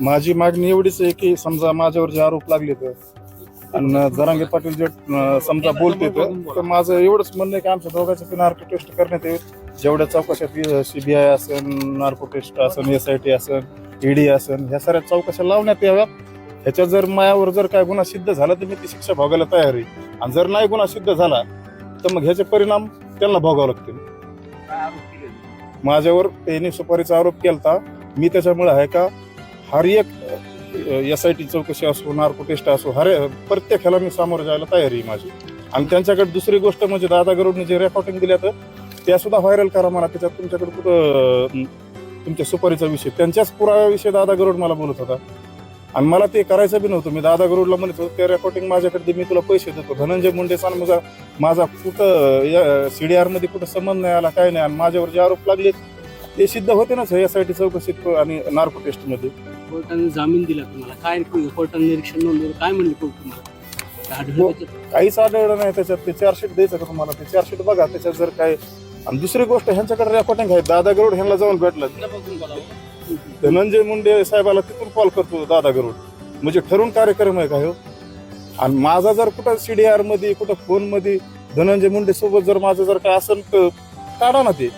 माझी मागणी एवढीच आहे की समजा माझ्यावर जे आरोप लागले तर आणि जरांगे पाटील जे अं, समजा बोलते तर माझं एवढंच म्हणणं आहे की आमच्या दोघांचं पण नार्को टेस्ट करण्यात येईल. जेवढ्या चौकशा सीबीआय असेल नार्को टेस्ट असेल एस आय टी असेल ईडी असेल ह्या सगळ्या चौकशा लावण्यात याव्यात. ह्याच्यात जर मायावर जर काय गुन्हा सिद्ध झाला तर मी ती शिक्षा भोगायला तयार आहे. आणि जर नाही गुन्हा सिद्ध झाला तर मग ह्याचे परिणाम त्यांना भोगावे लागतील. माझ्यावर त्यांनी सुपारीचा आरोप केलता. मी त्याच्यामुळे आहे का? हर एक एस आय टी चौकशी असो नार्को टेस्ट असो हर प्रत्येक ह्याला मी सामोरं जायला तयारी आहे माझी. आणि त्यांच्याकडे दुसरी गोष्ट म्हणजे दादा गरुडने जे रेकॉर्डिंग दिल्या तर त्या सुद्धा व्हायरल करा मला त्याच्यात तुमच्याकडे कुठं तुमच्या सुपारीचा विषय त्यांच्याच पुराव्याविषयी दादा गरुड मला बोलत होता. आणि मला ते करायचं बी नव्हतं. मी दादा गरुडला म्हणत होतो त्या रेकॉर्डिंग माझ्याकडे मी तुला पैसे देतो. धनंजय मुंडेचा आणि माझा माझा कुठं या सी डी आरमध्ये कुठं संबंध नाही आला काय नाही. आणि माझ्यावर जे आरोप लागले ते सिद्ध होते ना यासाठी चौकशीत आणि नार्को टेस्टमध्ये कोर्टाने जामीन दिला तुम्हाला? काय कोर्टाने निरीक्षण नोंदवलं? काय म्हणले कोर्ट तुम्हाला? आढळलं? काहीच आढळलं नाही त्याच्यात. ते चार्जशीट द्यायचं का तुम्हाला? ते चार्जशीट बघा. त्याच्यात जर काय आणि दुसरी गोष्ट ह्यांच्याकडे रेकॉर्डिंग आहे. दादा गरुड ह्यांना जाऊन भेटलं. धनंजय मुंडे साहेबाला तिथून कॉल करतो दादा गरुड. म्हणजे ठरून कार्यक्रम आहे का हो? आणि माझा जर कुठं सीडीआरमध्ये कुठं फोनमध्ये धनंजय मुंडे सोबत जर माझं जर काय असेल तर काढा ना ते.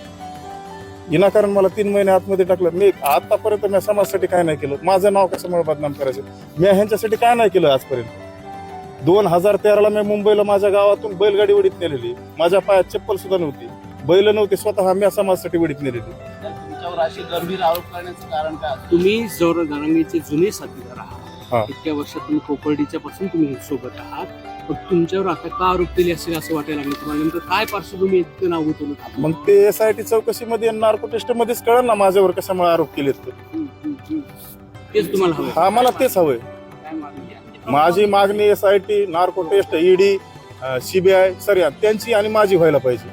विनाकारण मला तीन महिने आतमध्ये टाकलं. मी आतापर्यंत मी समाजासाठी काय नाही केलं. माझं नाव कशामुळे बदनाम करायचं? मी ह्यांच्यासाठी काय नाही केलं आजपर्यंत? दोन हजार तेराला मी मुंबईला माझ्या गावातून बैलगाडी वडीत नेलेली. माझ्या पायात चप्पल सुद्धा नव्हती. बैल नव्हते स्वतः मी समाजासाठी वडीत नेलेली. तुमच्यावर असे गंभीर आरोप करण्याचं कारण काय? तुम्ही जर जुने साथीदार हा. आहात इतक्या वर्षात तुम्ही कोपर्डीच्या पासून तुम्ही सोबत आहात. पण तुमच्यावर आता का आरोप केले असेल असं वाटायला लागलं तुम्हाला? नेमकं काय पार्श्वभूमी आहे नाव गुंतवलं मग ते एस आय टी चौकशीमध्ये नार्को टेस्ट मध्येच कळलं ना माझ्यावर कशामुळे आरोप केलेत ते. तेच तुम्हाला हवं हा मला तेच हवंय. माझी मागणी S I T narco test ED CBI sir त्यांची आणि माझी व्हायला पाहिजे.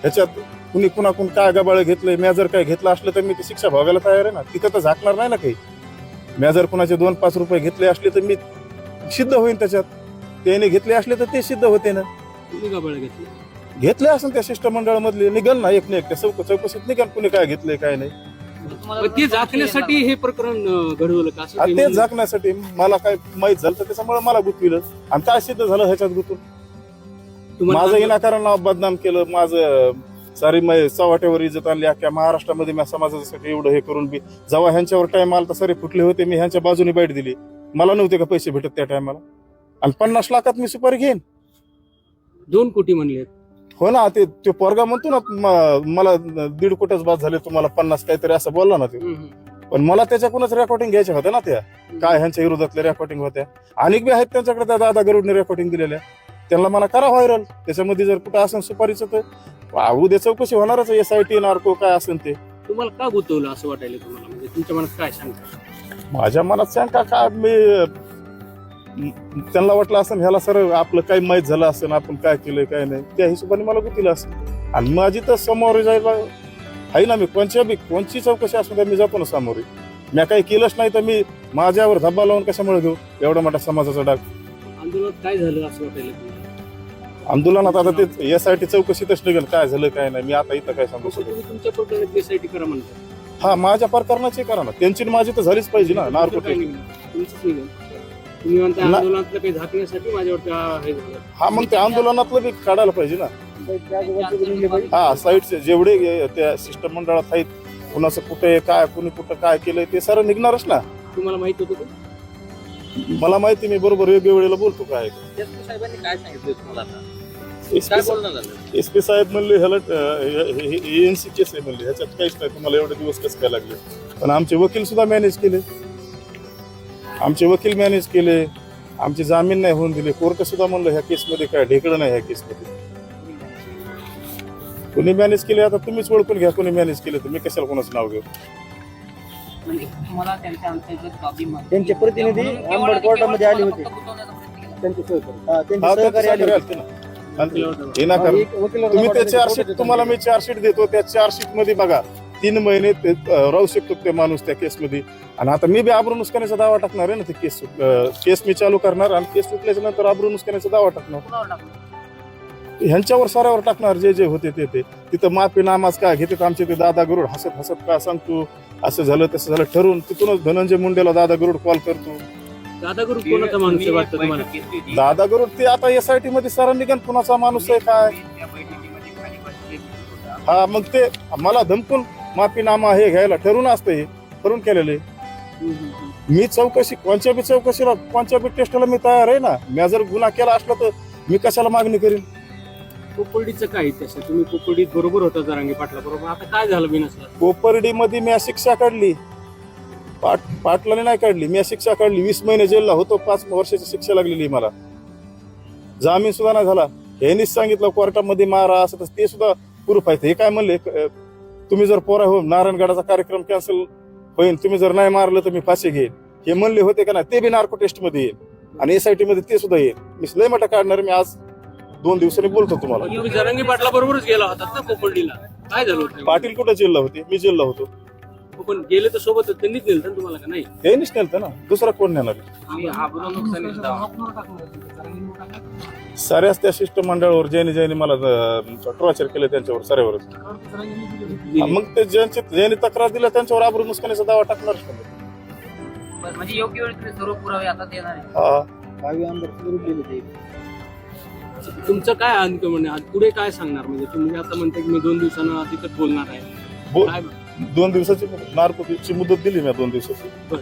ह्याच्यात कुणी कुणाकून काय गबाळ घेतलंय मी जर काय घेतलं असलं तर मी ती शिक्षा भोगायला तयार आहे ना? तिथं तर झाकणार नाही ना काही. मी जर कुणाचे दोन पाच रुपये घेतले असले तर मी सिद्ध होईन त्याच्यात. त्याने घेतले असले तर ते सिद्ध होते ना. तुम्ही गबाळ घेतलं घेतले असेल त्या शिष्टमंडळामधले निघल ना एक ना एक त्या चौक चौकशीत निघल कुणी काय घेतलंय काय नाही. पण ते झाकण्यासाठी हे प्रकरण अं, घडवलं का? असं आणि काही तेच झाकण्यासाठी मला काय माहीत झालं तर त्याच्यामुळे मला गुंतविलं. आणि काय सिद्ध झालं ह्याच्यात गुंतून? तुम्हाला माझं विनाकारण नाव बदनाम केलं. माझं सारी मै चव्हाट्यावर इज्जत आणली. अख्ख्या महाराष्ट्रामध्ये मी समाजासाठी एवढं हे करून बी जेव्हा ह्यांच्यावर टाइम आला तर सारे फुटले होते. मी ह्यांच्या बाजूने बाईट दिली. मला नव्हते का पैसे भेटत त्या टायमाला आणि पन्नास लाखात मी सुपारी घेईन. दोन कोटी म्हणले हो ना ते ते पोरगा म्हणतो ना म- मला दीड कोटीच बाद झाले तुम्हाला पन्नास काहीतरी असं बोलला ना ते. पण मला त्याच्याकडूनच रेकॉर्डिंग घ्यायच्या होत्या ना त्या. काय ह्यांच्या विरोधातल्या रेकॉर्डिंग होत्या. अनेक बी आहेत त्यांच्याकडे त्या दादा गरुडने रेकॉर्डिंग दिलेल्या. त्यांना मला करा व्हायरल त्याच्यामध्ये जर कुठं असेल सुपारीचं तर वा, उद्या चौकशी होणारच एस आय टी नार्को काय असेल ते. तुम्हाला का गुंतवलं असं वाटायला तुम्हाला? म्हणजे तुमच्या मनात काय सांगता माझ्या मनात शंका का म, त्यांना वाटलं असेल ह्याला सर आपलं काही माहीत झालं असेल आपण काय केलंय काय नाही. त्या हिशोबाने मला गुतीलं असेल आणि माझी तर समोर जायला आहे ना मी कोणच्या बी कोणची चौकशी असू द्या मी जातो ना समोर. मी काही केलंच नाही तर मी माझ्यावर धब्बा लावून कशामुळे घेऊ एवढा मोठा समाजाचा डाग. आंदोलनात काय झालं असं वाटायला आंदोलनात आता ते एस आय टी चौकशीतच निघेल. काय झालं काय नाही. मी आता इथं काय सांगू असं शकतो तुमच्या प्रकरणात करा हा माझ्या प्रकरणाची करा ना. त्यांची माझी तर झालीच पाहिजे ना नार्को तुम्ही म्हणता ना- आंदोलनातलं काही झाकण्यासाठी माझ्यावरती आ- हे झालं. हा मग ते आंदोलनातलं बी काढायला पाहिजे ना. हा साईडचे जेवढे हे त्या सिस्टम मंडळात आहेत कुणाचं कुठे काय कुणी कुठं काय केलंय ते सारं निघणारच ना. तुम्हाला माहीत होतं का? मला माहिती मी बरोबर योग्य वेळेला बोलतो काय. एसपी साहेबांनी काय सांगितलं तुम्हाला आता? काय बोलणं झालं? एस पी साहेब म्हणले ह्याला एएनसी केस आहे म्हणले ह्याच्यात काहीच नाही तुम्हाला एवढे दिवस कसं काय लागले? पण आमचे वकील सुद्धा मॅनेज केले. आमचे वकील मॅनेज केले आमची जामीन नाही होऊन दिले. कोर्ट सुद्धा म्हणलं ह्या केसमध्ये काय ढेकळं नाही ह्या केसमध्ये. कुणी मॅनेज केले आता तुम्हीच ओळखून घ्या कोणी मॅनेज केले तर मी कशाला कोणाचं नाव घेऊ? म्हणजे त्यांचे प्रतिनिधी कोर्टामध्ये आले होते. त्यांचे सहकारी. हा, त्यांचे सहकारी आले होते. तुम्ही ते चार्जशीट तुम्हाला मी चार्जशीट देतो त्या चार्जशीटमध्ये बघा. तीन महिने ते राहू शकतो ते माणूस त्या केसमध्ये आणि आता मी बी आबरू नुसकाण्याचा दावा टाकणार आहे ना ते केस अं, केस मी चालू करणार आणि केस सुटल्याच्या नंतर आबरू नुसकाण्याचा दावा टाकणार? ह्यांच्यावर साऱ्यावर टाकणार जे जे होते ते ते तिथं माफी नामाज काय घेतात आमचे ते दादा गरुड हसत हसत का सांगतो असं झालं तसं झालं ठरवून तिथूनच धनंजय मुंडेला दादा गरुड कॉल करतो दादा गुरु कोणाचा माणूस आहे वाटतं तुम्हाला बैठक घेतली होती. दादा गरुड ते आता एस आय टी मध्ये सरांनी निघन कुणाचा माणूस आहे काय. हा मग ते मला धमकून माफीनामा हे घ्यायला ठरवून असतं हे ठरवून केलेले. मी चौकशी कोणत्या बी चौकशीला कोणत्या बी टेस्टला मी तयार आहे ना मी जर गुन्हा केला असला तर मी कशाला मागणी करीन? कोपर्डीचं काय आहे तुम्ही कोपर्डीत बरोबर होता जरांगी पाटला बरोबर. आता काय झालं बिनसला? कोपर्डी मध्ये मी शिक्षा काढली. पाट पाटलाने नाही काढली. मी शिक्षा काढली. वीस महिने जेलला होतो पाच वर्षाची शिक्षा लागलेली मला. जामीन सुद्धा नाही झाला. ह्यांनीच सांगितलं कोर्टामध्ये मारा असं तसं. ते सुद्धा प्रूफ आहे हे काय म्हणले? तुम्ही जर पोरा हो नारायणगडाचा कार्यक्रम कॅन्सल होईल तुम्ही जर नाही मारलं तर मी फाशी घेईन. हे म्हणले होते का ना ते बी नार्को टेस्टमध्ये येईल. आणि एस आय टी मध्ये ते सुद्धा येईल. मी लय मोठा काढणार मी आज दोन दिवसांनी बोलतो तुम्हाला. जरांगी पाटला बरोबरच गेला होतात ना कोपर्डीला? काय झालं होतं? पाटील कुठे जेलला होते? मी जेलला होतो. पण गेले तर सोबत त्यांनीच नेलं ना तुम्हाला का? नाही? हे निष्ठेल ना. दुसरा कोण नेणार? आम्ही आबरून नुकसानीचा दावा. साऱ्याच त्या शिष्टमंडळावर ज्यांनी ज्यांनी मला टॉर्चर केलं त्यांच्यावर साऱ्यावरच हा, मग ते ज्यांची ज्यांनी तक्रार दिल्या त्यांच्यावर आबरू नुसकानीचा दावा टाकणार म्हणजे योग्य वेळी तुम्ही सर्व पुरावे आता देणार आहे. हा. तुमचं काय अंक म्हणजे आज पुढे काय सांगणार? म्हणजे तुम्ही आता म्हणते की मी दोन दिवसांना तिथं बोलणार आहे. बो- काय दोन दिवसाची नार्कोची मुदत दिली मी दोन दिवसाची.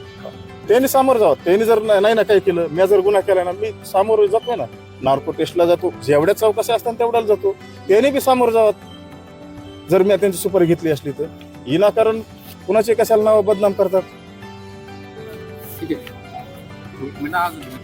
त्यांनी सामोरं जावं. त्यांनी जर नाही ना काही केलं मी जर गुन्हा केला ना मी सामोरं जातोय ना. नार्को टेस्टला जातो. जेवढ्या चौकशा असतात तेवढ्याला जातो. त्यांनी बी सामोरं जावं. जर मी त्यांची सुपारी घेतली असली तर. विनाकारण कुणाचे कशाला नाव बदनाम करतात? ठीक आहे.